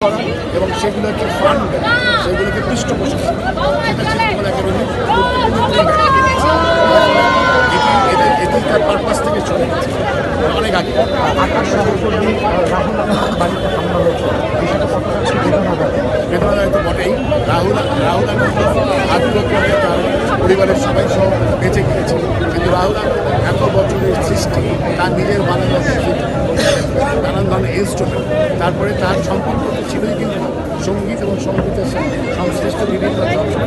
করা এবং সেগুলোকে ফান্ড সেগুলোকে সেটা শিল্পকলা একাডেমি এটি তার পারপাস থেকে চলে গেছে। অনেক আগে। বেদনাদায়ক তো বটেই। রাহুল রাহুল আত্মক্রমে তার পরিবারের সবাই সহ বেঁচে গিয়েছে। কিন্তু রাহুল এত বছরের সৃষ্টি, তার নিজের বানানো নানান ধরনের ইনস্ট্রুমেন্ট তারপরে তার সম্পর্ক ছিলই কিন্তু সংগীত এবং সঙ্গীতের সংশ্লিষ্ট বিভিন্ন যন্ত্র